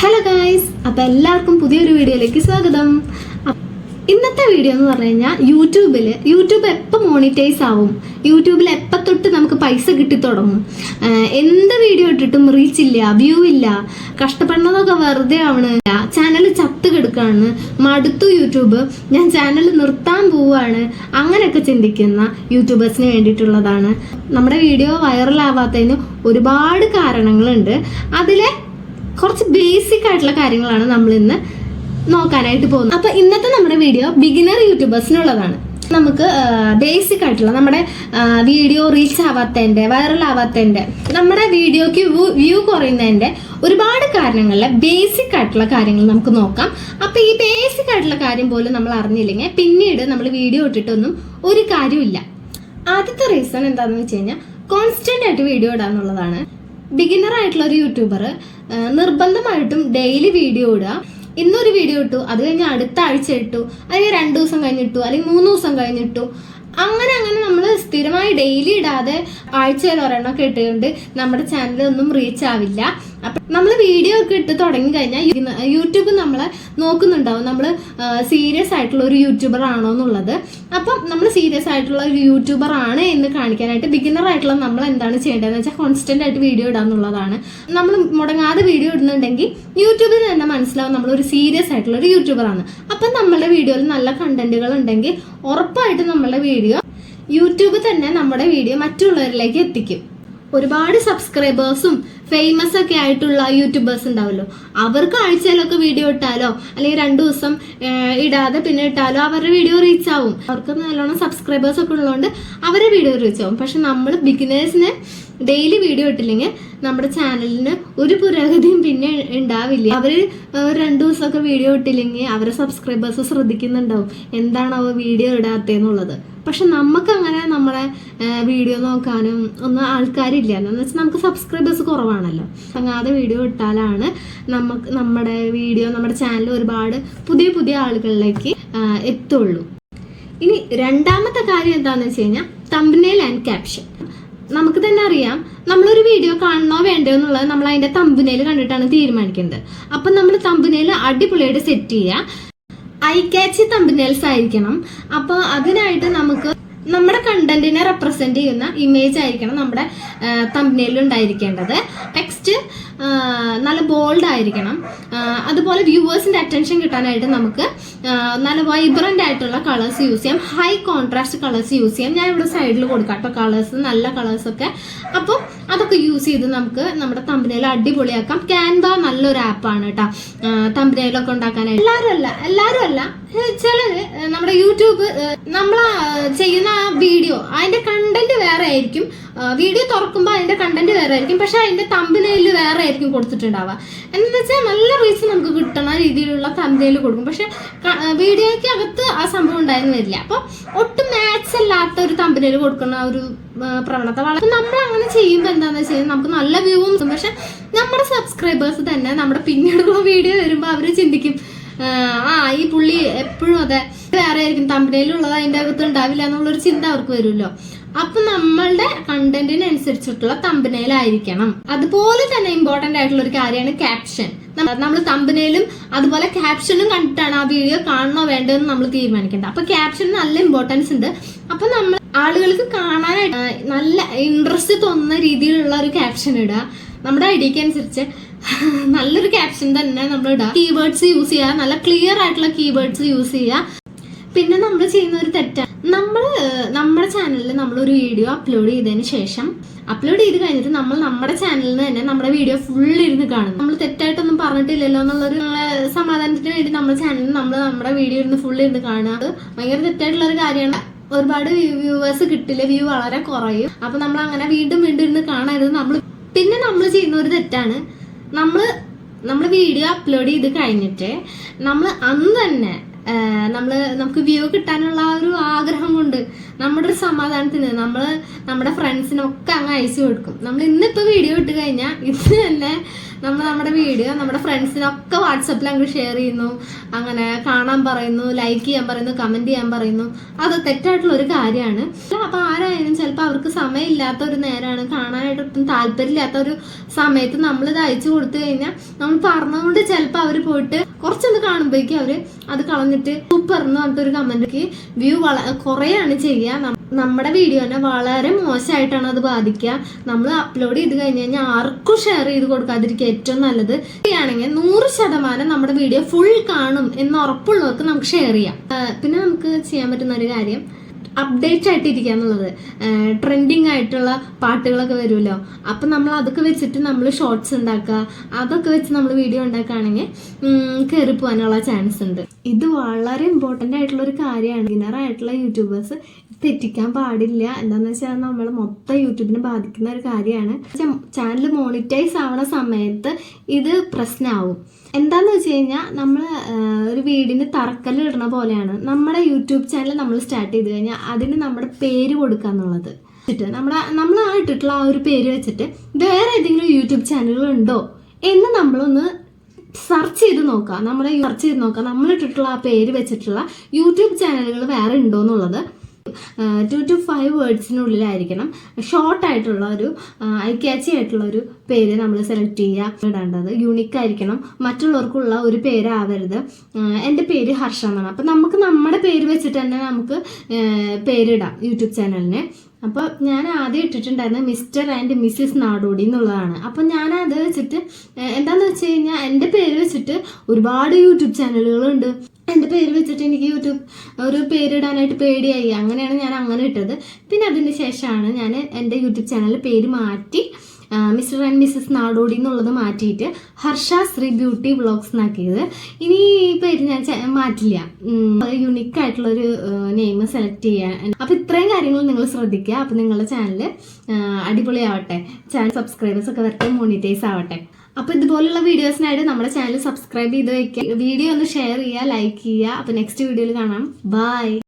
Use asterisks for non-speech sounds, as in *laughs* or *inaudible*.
Hello guys അപ്പം എല്ലാവർക്കും പുതിയൊരു വീഡിയോയിലേക്ക് സ്വാഗതം. ഇന്നത്തെ വീഡിയോ എന്ന് പറഞ്ഞു കഴിഞ്ഞാൽ യൂട്യൂബിൽ യൂട്യൂബ് എപ്പോൾ മോണിറ്റൈസ് ആവും? യൂട്യൂബിൽ എപ്പോൾ തൊട്ട് നമുക്ക് പൈസ കിട്ടി തുടങ്ങും? എന്ത് വീഡിയോ ഇട്ടിട്ടും റീച്ച് ഇല്ല വ്യൂ ഇല്ല. കഷ്ടപ്പെടുന്നതൊക്കെ വെറുതെ ആവണ. ചാനൽ ചത്ത് കിടക്കാണ്. മടുത്തു യൂട്യൂബ്. ഞാൻ ചാനൽ നിർത്താൻ പോവുകയാണ് അങ്ങനെയൊക്കെ ചിന്തിക്കുന്ന യൂട്യൂബേഴ്സിന് വേണ്ടിയിട്ടുള്ളതാണ്. നമ്മുടെ വീഡിയോ വൈറലാവാത്തതിന് ഒരുപാട് കാരണങ്ങളുണ്ട്. അതിലെ കുറച്ച് ബേസിക് ആയിട്ടുള്ള കാര്യങ്ങളാണ് നമ്മൾ ഇന്ന് നോക്കാനായിട്ട് പോകുന്നത്. അപ്പൊ ഇന്നത്തെ നമ്മുടെ വീഡിയോ ബിഗിനർ യൂട്യൂബേഴ്സിനുള്ളതാണ് നമുക്ക് ബേസിക് ആയിട്ടുള്ള നമ്മുടെ വീഡിയോ റീച്ച് ആവാത്തതിന്റെ വൈറൽ ആവാത്തതിന്റെ നമ്മുടെ വീഡിയോക്ക് വ്യൂ കുറയുന്നതിന്റെ ഒരുപാട് കാരണങ്ങളിലെ ബേസിക് ആയിട്ടുള്ള കാര്യങ്ങൾ നമുക്ക് നോക്കാം. അപ്പൊ ഈ ബേസിക് ആയിട്ടുള്ള കാര്യം പോലും നമ്മൾ അറിഞ്ഞില്ലെങ്കിൽ പിന്നീട് നമ്മൾ വീഡിയോ ഇട്ടിട്ടൊന്നും ഒരു കാര്യമില്ല ആദ്യത്തെ റീസൺ എന്താണെന്ന് വെച്ച് കഴിഞ്ഞാൽ കോൺസ്റ്റന്റ് ആയിട്ട് വീഡിയോ ഇടാന്നുള്ളതാണ്. ബിഗിനർ ആയിട്ടുള്ള ഒരു യൂട്യൂബർ നിർബന്ധമായിട്ടും ഡെയിലി വീഡിയോ ഇടുക. ഇന്നൊരു വീഡിയോ ഇട്ടു അത് കഴിഞ്ഞ് അടുത്ത ആഴ്ച ഇട്ടു അല്ലെങ്കിൽ രണ്ട് ദിവസം കഴിഞ്ഞിട്ടു അല്ലെങ്കിൽ മൂന്ന് ദിവസം കഴിഞ്ഞിട്ടു അങ്ങനെ അങ്ങനെ നമ്മൾ സ്ഥിരമായി ഡെയിലി ഇടാതെ ആഴ്ചയിൽ ഒരെണ്ണം ഇട്ടുകൊണ്ട് നമ്മുടെ ചാനലൊന്നും റീച്ച് ആവില്ല. അപ്പം നമ്മൾ വീഡിയോ ഒക്കെ ഇട്ട് തുടങ്ങി കഴിഞ്ഞാൽ യൂട്യൂബ് നമ്മളെ നോക്കുന്നുണ്ടാവും. നമ്മൾ സീരിയസ് ആയിട്ടുള്ള ഒരു യൂട്യൂബർ ആണോ എന്നുള്ളത്. അപ്പം നമ്മൾ സീരിയസ് ആയിട്ടുള്ള ഒരു യൂട്യൂബർ ആണ് എന്ന് കാണിക്കാനായിട്ട് ബിഗിനർ ആയിട്ടുള്ള നമ്മൾ എന്താണ് ചെയ്യേണ്ടതെന്ന് വെച്ചാൽ കോൺസ്റ്റന്റ് ആയിട്ട് വീഡിയോ ഇടാന്നുള്ളതാണ് നമ്മൾ മുടങ്ങാതെ വീഡിയോ ഇടുന്നുണ്ടെങ്കിൽ യൂട്യൂബിൽ തന്നെ മനസ്സിലാവും നമ്മൾ ഒരു സീരിയസ് ആയിട്ടുള്ള ഒരു യൂട്യൂബർ ആണ്. അപ്പം നമ്മളുടെ വീഡിയോയിൽ നല്ല കണ്ടന്റുകൾ ഉണ്ടെങ്കിൽ ഉറപ്പായിട്ടും നമ്മളുടെ വീഡിയോ യൂട്യൂബ് തന്നെ നമ്മുടെ വീഡിയോ മറ്റുള്ളവരിലേക്ക് എത്തിക്കും. ഒരുപാട് സബ്സ്ക്രൈബേഴ്സും ഫേമസ് ഒക്കെ ആയിട്ടുള്ള യൂട്യൂബേഴ്സ് ഉണ്ടാവുമല്ലോ അവർക്ക് ആഴ്ചയിലൊക്കെ വീഡിയോ ഇട്ടാലോ അല്ലെങ്കിൽ രണ്ടു ദിവസം ഇടാതെ പിന്നെ ഇട്ടാലോ അവരുടെ വീഡിയോ റീച്ച് ആവും. അവർക്ക് നല്ലോണം സബ്സ്ക്രൈബേഴ്സ് ഒക്കെ ഉള്ളതുകൊണ്ട് അവരുടെ വീഡിയോ റീച്ച് ആവും. പക്ഷെ നമ്മൾ ബിഗിനേഴ്സിന് ഡെയിലി വീഡിയോ ഇട്ടില്ലെങ്കിൽ നമ്മുടെ ചാനലിന് ഒരു പുരോഗതിയും പിന്നെ ഉണ്ടാവില്ല. ഏഹ്, രണ്ടു ദിവസമൊക്കെ വീഡിയോ ഇട്ടില്ലെങ്കിൽ അവരെ സബ്സ്ക്രൈബേഴ്സ് ശ്രദ്ധിക്കുന്നുണ്ടാവും. എന്താണ് അവ വീഡിയോ ഇടാത്തതെന്നുള്ളത്. പക്ഷെ നമുക്ക് അങ്ങനെ നമ്മളെ വീഡിയോ നോക്കാനും ഒന്നും ആൾക്കാരില്ല. എന്ന് വെച്ചാൽ നമുക്ക് സബ്സ്ക്രൈബേഴ്സ് കുറവാണല്ലോ. അങ്ങാതെ വീഡിയോ ഇട്ടാലാണ് നമുക്ക് നമ്മുടെ വീഡിയോ നമ്മുടെ ചാനൽ ഒരുപാട് പുതിയ പുതിയ ആളുകളിലേക്ക് എത്തുള്ളൂ. ഇനി രണ്ടാമത്തെ കാര്യം എന്താണെന്ന് വെച്ച് കഴിഞ്ഞാൽ തമ്പനേൽ ആൻഡ് ക്യാപ്ഷൻ നമുക്ക് തന്നെ അറിയാം നമ്മളൊരു വീഡിയോ കാണണോ വേണ്ടോ എന്നുള്ളത് നമ്മൾ അതിന്റെ തമ്പുനേൽ കണ്ടിട്ടാണ് തീരുമാനിക്കുന്നത്. അപ്പം നമ്മൾ തമ്പുനേൽ അടിപൊളിയായിട്ട് സെറ്റ് ചെയ്യുക ഐ കാച്ചി തമ്പുനേൽസ് ആയിരിക്കണം. അപ്പോൾ അതിനായിട്ട് നമുക്ക് നമ്മുടെ കണ്ടന്റിനെ റെപ്രസെന്റ് ചെയ്യുന്ന ഇമേജ് ആയിരിക്കണം നമ്മുടെ തമ്പനയിൽ ഉണ്ടായിരിക്കേണ്ടത്. ടെക്സ്റ്റ് നല്ല ബോൾഡ് ആയിരിക്കണം. അതുപോലെ വ്യൂവേഴ്സിന്റെ അറ്റൻഷൻ കിട്ടാനായിട്ട് നമുക്ക് നല്ല വൈബ്രന്റ് ആയിട്ടുള്ള കളേഴ്സ് യൂസ് ചെയ്യാം. ഹൈ കോൺട്രാസ്റ്റ് കളേഴ്സ് യൂസ് ചെയ്യാം. ഞാൻ ഇവിടെ സൈഡിൽ കൊടുക്കാം കേട്ടോ. കളേഴ്സ് നല്ല കളേഴ്സ് ഒക്കെ. അപ്പോൾ അതൊക്കെ യൂസ് ചെയ്ത് നമുക്ക് നമ്മുടെ തമ്പനയിൽ അടിപൊളിയാക്കാം. ക്യാൻവ നല്ലൊരു ആപ്പാണ് കേട്ടോ. തമ്പനയിലൊക്കെ ഉണ്ടാക്കാനായിട്ട്. എല്ലാവരും അല്ല എല്ലാവരും അല്ല. ചിലർ നമ്മുടെ യൂട്യൂബ് നമ്മൾ ചെയ്യുന്ന വീഡിയോ അതിന്റെ കണ്ടന്റ് വേറെ ആയിരിക്കും. വീഡിയോ തുറക്കുമ്പോൾ അതിന്റെ കണ്ടന്റ് വേറെ ആയിരിക്കും. പക്ഷെ അതിന്റെ തമ്പനയിൽ വേറെ ആയിരിക്കും കൊടുത്തിട്ടുണ്ടാവുക. എന്താണെന്ന് വെച്ചാൽ നല്ല റീച്ച് നമുക്ക് കിട്ടുന്ന രീതിയിലുള്ള തമ്പനയിൽ കൊടുക്കും. പക്ഷെ വീഡിയോയ്ക്ക് അകത്ത് ആ സംഭവം ഉണ്ടായെന്ന് വരില്ല. അപ്പൊ ഒട്ടും മാച്ച് അല്ലാത്ത ഒരു തമ്പനയിൽ കൊടുക്കുന്ന ഒരു പ്രവണത വളരെ നമ്മൾ അങ്ങനെ ചെയ്യുമ്പോൾ എന്താണെന്ന് വെച്ച് കഴിഞ്ഞാൽ നമുക്ക് നല്ല വ്യൂവും പക്ഷെ നമ്മുടെ സബ്സ്ക്രൈബേഴ്സ് തന്നെ നമ്മുടെ പിന്നീടുള്ള വീഡിയോ വരുമ്പോൾ അവർ ചിന്തിക്കും ആ, ഈ പുള്ളി എപ്പോഴും അതെ. വേറെ ആയിരിക്കും. തമ്പനയിലുള്ളത് അതിന്റെ അകത്ത് ഉണ്ടാവില്ല എന്നുള്ളൊരു ചിന്ത അവർക്ക് വരുമല്ലോ. അപ്പൊ നമ്മളുടെ കണ്ടന്റിനനുസരിച്ചിട്ടുള്ള തമ്പനയിലായിരിക്കണം. അതുപോലെ തന്നെ ഇമ്പോർട്ടന്റ് ആയിട്ടുള്ള ഒരു കാര്യമാണ് ക്യാപ്ഷൻ നമ്മൾ തമ്പനയിലും അതുപോലെ ക്യാപ്ഷനും കണ്ടിട്ടാണ് ആ വീഡിയോ കാണണോ വേണ്ടോ എന്ന് നമ്മൾ തീരുമാനിക്കേണ്ടത്. അപ്പൊ ക്യാപ്ഷന് നല്ല ഇമ്പോർട്ടൻസ് ഉണ്ട്. അപ്പൊ നമ്മൾ ആളുകൾക്ക് കാണാനായിട്ട് നല്ല ഇൻട്രസ്റ്റ് തോന്നുന്ന രീതിയിലുള്ള ഒരു ക്യാപ്ഷൻ ഇടുക. നമ്മുടെ ഐഡിയക്ക് അനുസരിച്ച് *laughs* നല്ലൊരു ക്യാപ്ഷൻ തന്നെ നമ്മൾ ഇടുക കീവേഡ്സ് യൂസ് ചെയ്യുക നല്ല ക്ലിയർ ആയിട്ടുള്ള കീവേഡ്സ് യൂസ് ചെയ്യുക പിന്നെ നമ്മൾ ചെയ്യുന്ന ഒരു തെറ്റാണ് നമ്മൾ നമ്മുടെ ചാനലിൽ നമ്മളൊരു വീഡിയോ അപ്ലോഡ് ചെയ്തതിന് ശേഷം അപ്ലോഡ് ചെയ്ത് കഴിഞ്ഞിട്ട് നമ്മൾ നമ്മുടെ ചാനലിൽ തന്നെ നമ്മുടെ വീഡിയോ ഫുൾ ഇരുന്ന് കാണും. നമ്മൾ തെറ്റായിട്ടൊന്നും പറഞ്ഞിട്ടില്ലല്ലോ എന്നുള്ളൊരു സമാധാനത്തിന് വേണ്ടി നമ്മുടെ ചാനലിൽ നമ്മൾ നമ്മുടെ വീഡിയോ ഇരുന്ന് ഫുൾ ഇരുന്ന് കാണുക. അത് ഭയങ്കര തെറ്റായിട്ടുള്ള ഒരു കാര്യമാണ്. ഒരുപാട് വ്യൂവേഴ്സ് കിട്ടില്ല. വ്യൂ വളരെ കുറയും. അപ്പൊ നമ്മൾ അങ്ങനെ വീണ്ടും വീണ്ടും ഇരുന്ന് കാണരുത്. നമ്മൾ പിന്നെ നമ്മൾ ചെയ്യുന്ന ഒരു തെറ്റാണ് നമ്മൾ നമ്മൾ വീഡിയോ അപ്ലോഡ് ചെയ്ത് കഴിഞ്ഞിട്ട് നമ്മൾ അന്ന് തന്നെ നമ്മൾ നമുക്ക് വ്യൂ കിട്ടാനുള്ള ഒരു ആഗ്രഹം കൊണ്ട് നമ്മുടെ ഒരു സമാധാനത്തിന് നമ്മൾ നമ്മുടെ ഫ്രണ്ട്സിനൊക്കെ അങ്ങ് അയച്ചു കൊടുക്കും. നമ്മൾ ഇന്നിപ്പോൾ വീഡിയോ ഇട്ട് കഴിഞ്ഞാൽ ഇന്ന് തന്നെ നമ്മൾ നമ്മുടെ വീഡിയോ നമ്മുടെ ഫ്രണ്ട്സിനൊക്കെ വാട്സപ്പിൽ അങ്ങ് ഷെയർ ചെയ്യുന്നു. അങ്ങനെ കാണാൻ പറയുന്നു ലൈക്ക് ചെയ്യാൻ പറയുന്നു കമന്റ് ചെയ്യാൻ പറയുന്നു. അത് തെറ്റായിട്ടുള്ള ഒരു കാര്യമാണ്. അപ്പൊ ആരായാലും ചിലപ്പോൾ അവർക്ക് സമയമില്ലാത്ത ഒരു നേരമാണ് കാണാനായിട്ട് ഒട്ടും താല്പര്യമില്ലാത്ത ഒരു സമയത്ത് നമ്മൾ ഇത് അയച്ചു കൊടുത്തു കഴിഞ്ഞാൽ നമ്മൾ പറഞ്ഞുകൊണ്ട് ചിലപ്പോൾ അവർ പോയിട്ട് കുറച്ചൊന്ന് കാണുമ്പോഴേക്കും അവർ അത് കളഞ്ഞിട്ട് സൂപ്പർ എന്ന് പറഞ്ഞിട്ട് ഒരു കമന്റ് വ്യൂ വള കുറേയാണ് ചെയ്യുക. നം- നമ്മുടെ വീഡിയോനെ വളരെ മോശമായിട്ടാണ് അത് ബാധിക്കുക. നമ്മൾ അപ്ലോഡ് ചെയ്ത് കഴിഞ്ഞ് കഴിഞ്ഞാൽ ആർക്കും ഷെയർ ചെയ്ത് കൊടുക്കാതിരിക്കുക ഏറ്റവും നല്ലത്. ആണെങ്കിൽ നൂറ് ശതമാനം നമ്മുടെ വീഡിയോ ഫുൾ കാണും എന്ന് ഉറപ്പുള്ളവർക്ക് നമുക്ക് ഷെയർ ചെയ്യാം. പിന്നെ നമുക്ക് ചെയ്യാൻ പറ്റുന്ന ഒരു കാര്യം അപ്ഡേറ്റ് ആയിട്ടിരിക്കുക എന്നുള്ളത് ട്രെൻഡിങ് ആയിട്ടുള്ള പാട്ടുകളൊക്കെ വരുമല്ലോ. അപ്പം നമ്മൾ അതൊക്കെ വെച്ചിട്ട് നമ്മൾ ഷോർട്സ് ഉണ്ടാക്കുക അതൊക്കെ വെച്ച് നമ്മൾ വീഡിയോ ഉണ്ടാക്കുകയാണെങ്കിൽ കയറി പോകാനുള്ള ചാൻസ് ഉണ്ട്. ഇത് വളരെ ഇമ്പോർട്ടന്റ് ആയിട്ടുള്ള ഒരു കാര്യമാണ്. ബിഗിനർ ആയിട്ടുള്ള യൂട്യൂബേഴ്സ് തെറ്റിക്കാൻ പാടില്ല. എന്താണെന്ന് വെച്ചാൽ നമ്മൾ മൊത്തം യൂട്യൂബിനെ ബാധിക്കുന്ന ഒരു കാര്യമാണ്. ചാനൽ മോണിറ്റൈസ് ആവണ സമയത്ത് ഇത് പ്രശ്നമാവും എന്താന്ന് വെച്ച് കഴിഞ്ഞാൽ നമ്മൾ ഒരു വീടിന് തറക്കല്ലിടുന്ന പോലെയാണ്. നമ്മുടെ യൂട്യൂബ് ചാനൽ നമ്മൾ സ്റ്റാർട്ട് ചെയ്ത് കഴിഞ്ഞാൽ അതിന് നമ്മുടെ പേര് കൊടുക്കുക എന്നുള്ളത്. വെച്ചിട്ട് നമ്മുടെ നമ്മൾ ആ ഇട്ടിട്ടുള്ള ആ ഒരു പേര് വെച്ചിട്ട് വേറെ ഏതെങ്കിലും യൂട്യൂബ് ചാനലുകൾ ഉണ്ടോ എന്ന് നമ്മളൊന്ന് സെർച്ച് ചെയ്ത് നോക്കുക നമ്മൾ സെർച്ച് ചെയ്ത് നോക്കുക നമ്മൾ ഇട്ടിട്ടുള്ള ആ പേര് വെച്ചിട്ടുള്ള യൂട്യൂബ് ചാനലുകൾ വേറെ ഉണ്ടോ എന്നുള്ളത്. ടു ടു ഫൈവ് വേർഡ്സിനുള്ളിലായിരിക്കണം ഷോർട്ട് ആയിട്ടുള്ള ഒരു ഐ ക്യാച്ചി ആയിട്ടുള്ള ഒരു പേര് നമ്മൾ സെലക്ട് ചെയ്യുക ഇടേണ്ടത് യുണീക്ക് ആയിരിക്കണം. മറ്റുള്ളവർക്കുള്ള ഒരു പേരാവരുത്. എന്റെ പേര് ഹർഷ എന്നാണ്. അപ്പം നമുക്ക് നമ്മുടെ പേര് വെച്ചിട്ട് തന്നെ നമുക്ക് പേരിടാം യൂട്യൂബ് ചാനലിന്. അപ്പോൾ ഞാൻ ആദ്യം ഇട്ടിട്ടുണ്ടായിരുന്നത് മിസ്റ്റർ ആൻഡ് മിസ്സിസ് നാടോടി എന്നുള്ളതാണ്. ഞാൻ അത് വെച്ചിട്ട് എന്താണെന്ന് വെച്ച് കഴിഞ്ഞാൽ എന്റെ പേര് വെച്ചിട്ട് ഒരുപാട് യൂട്യൂബ് ചാനലുകളുണ്ട്. എന്റെ പേര് വെച്ചിട്ട് എനിക്ക് യൂട്യൂബ് ഒരു പേരിടാനായിട്ട് പേടിയായി. അങ്ങനെയാണ് ഞാൻ അങ്ങനെ ഇട്ടത്. പിന്നെ അതിന് ശേഷമാണ് ഞാൻ എന്റെ യൂട്യൂബ് ചാനലിൽ പേര് മാറ്റി മിസ്റ്റർ ആൻഡ് മിസ്സസ് നാടോടി എന്നുള്ളത് മാറ്റിയിട്ട് ഹർഷ ശ്രീ ബ്യൂട്ടി വ്ളോഗ്സ് എന്നാക്കിയത്. ഇനി പേര് ഞാൻ മാറ്റില്ല. യുണീക്ക് ആയിട്ടുള്ള ഒരു നെയിം സെലക്ട് ചെയ്യാൻ. അപ്പൊ ഇത്രയും കാര്യങ്ങൾ നിങ്ങൾ ശ്രദ്ധിക്കുക. അപ്പൊ നിങ്ങളുടെ ചാനൽ അടിപൊളിയാവട്ടെ. ചാനൽ സബ്സ്ക്രൈബേഴ്സ് ഒക്കെ വരട്ടെ മോണിറ്റൈസ് ആവട്ടെ. അപ്പൊ ഇതുപോലുള്ള വീഡിയോസിനായിട്ട് നമ്മുടെ ചാനൽ സബ്സ്ക്രൈബ് ചെയ്ത് വെക്കുക. വീഡിയോ ഒന്ന് ഷെയർ ചെയ്യുക ലൈക്ക് ചെയ്യുക. അപ്പൊ നെക്സ്റ്റ് വീഡിയോയിൽ കാണാം. ബൈ